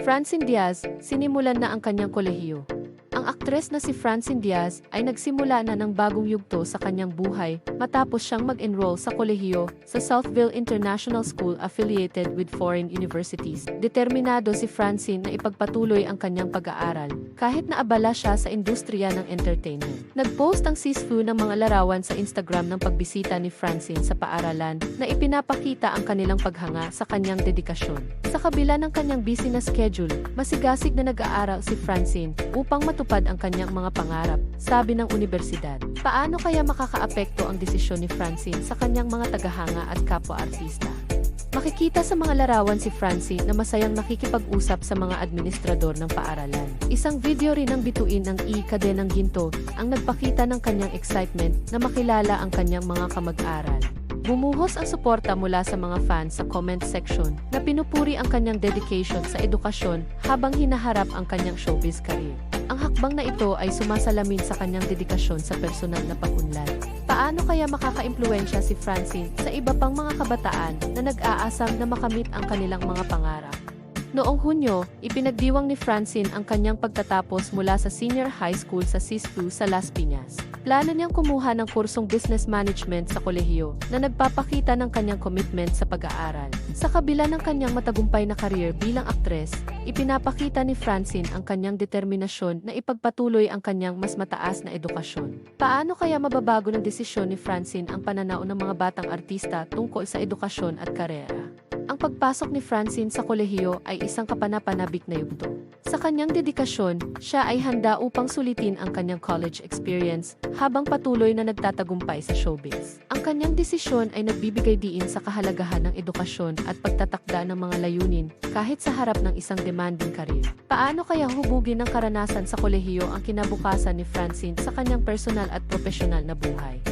Francine Diaz, sinimulan na ang kanyang kolehiyo. Ang aktres na si Francine Diaz ay nagsimula na ng bagong yugto sa kanyang buhay matapos siyang mag-enroll sa kolehiyo sa Southville International School affiliated with foreign universities. Determinado si Francine na ipagpatuloy ang kanyang pag-aaral kahit na abala siya sa industriya ng entertainment. Nag-post ang sisfu ng mga larawan sa Instagram ng pagbisita ni Francine sa paaralan na ipinapakita ang kanilang paghanga sa kanyang dedikasyon. Sa kabila ng kanyang busy na schedule, masigasig na nag-aaral si Francine upang matupad ang kanyang mga pangarap, sabi ng universidad. Paano kaya makakaapekto ang desisyon ni Francine sa kanyang mga tagahanga at kapwa-artista? Makikita sa mga larawan si Francine na masayang nakikipag-usap sa mga administrador ng paaralan. Isang video rin ng bituin ng E. Kadenang Ginto ang nagpakita ng kanyang excitement na makilala ang kanyang mga kamag-aral. Bumuhos ang suporta mula sa mga fans sa comment section na pinupuri ang kanyang dedication sa edukasyon habang hinaharap ang kanyang showbiz career. Ang hakbang na ito ay sumasalamin sa kanyang dedikasyon sa personal na pag-unlad. Paano kaya makaka-impluensya si Francine sa iba pang mga kabataan na nag-aasam na makamit ang kanilang mga pangarap? Noong Hunyo, ipinagdiwang ni Francine ang kanyang pagtatapos mula sa senior high school sa SISU sa Las Piñas. Plano niyang kumuha ng kursong business management sa kolehiyo na nagpapakita ng kanyang commitment sa pag-aaral. Sa kabila ng kanyang matagumpay na karir bilang aktres, ipinapakita ni Francine ang kanyang determinasyon na ipagpatuloy ang kanyang mas mataas na edukasyon. Paano kaya mababago ng desisyon ni Francine ang pananaw ng mga batang artista tungkol sa edukasyon at karera? Pagpasok ni Francine sa kolehiyo ay isang kapanapanabik na yugto. Sa kanyang dedikasyon, siya ay handa upang sulitin ang kanyang college experience habang patuloy na nagtatagumpay sa showbiz. Ang kanyang desisyon ay nagbibigay diin sa kahalagahan ng edukasyon at pagtatakda ng mga layunin kahit sa harap ng isang demanding career. Paano kaya hubugin ng karanasan sa kolehiyo ang kinabukasan ni Francine sa kanyang personal at profesional na buhay?